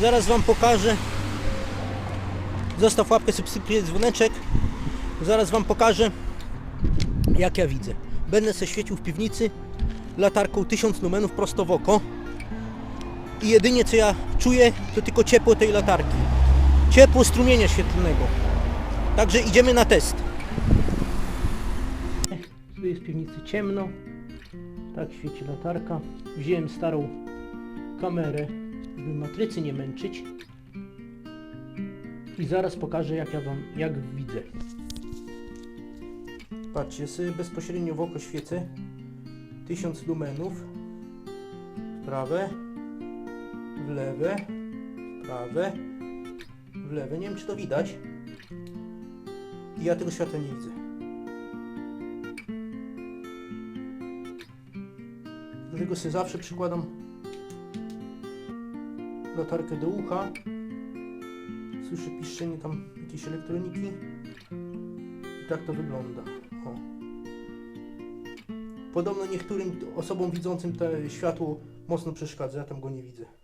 Zaraz Wam pokażę. Zostaw łapkę, subskrypcję, dzwoneczek. Zaraz Wam pokażę, jak ja widzę. Będę se świecił w piwnicy latarką 1000 lumenów prosto w oko. I jedynie co ja czuję, to tylko ciepło tej latarki. Ciepło strumienia świetlnego. Także idziemy na test. Tu jest w piwnicy ciemno. Tak świeci latarka. Wziąłem starą kamerę, żeby matrycy nie męczyć. I zaraz pokażę jak ja wam, jak widzę. Patrzcie, sobie bezpośrednio w oko świecę 1000 lumenów w prawe, w lewe, w prawe, w lewe. Nie wiem czy to widać. I ja tego światła nie widzę. Dlatego sobie zawsze przykładam latarkę do ucha. Słyszę piszczenie tam jakiejś elektroniki. I tak to wygląda. O. Podobno niektórym osobom widzącym to światło mocno przeszkadza, ja tam go nie widzę.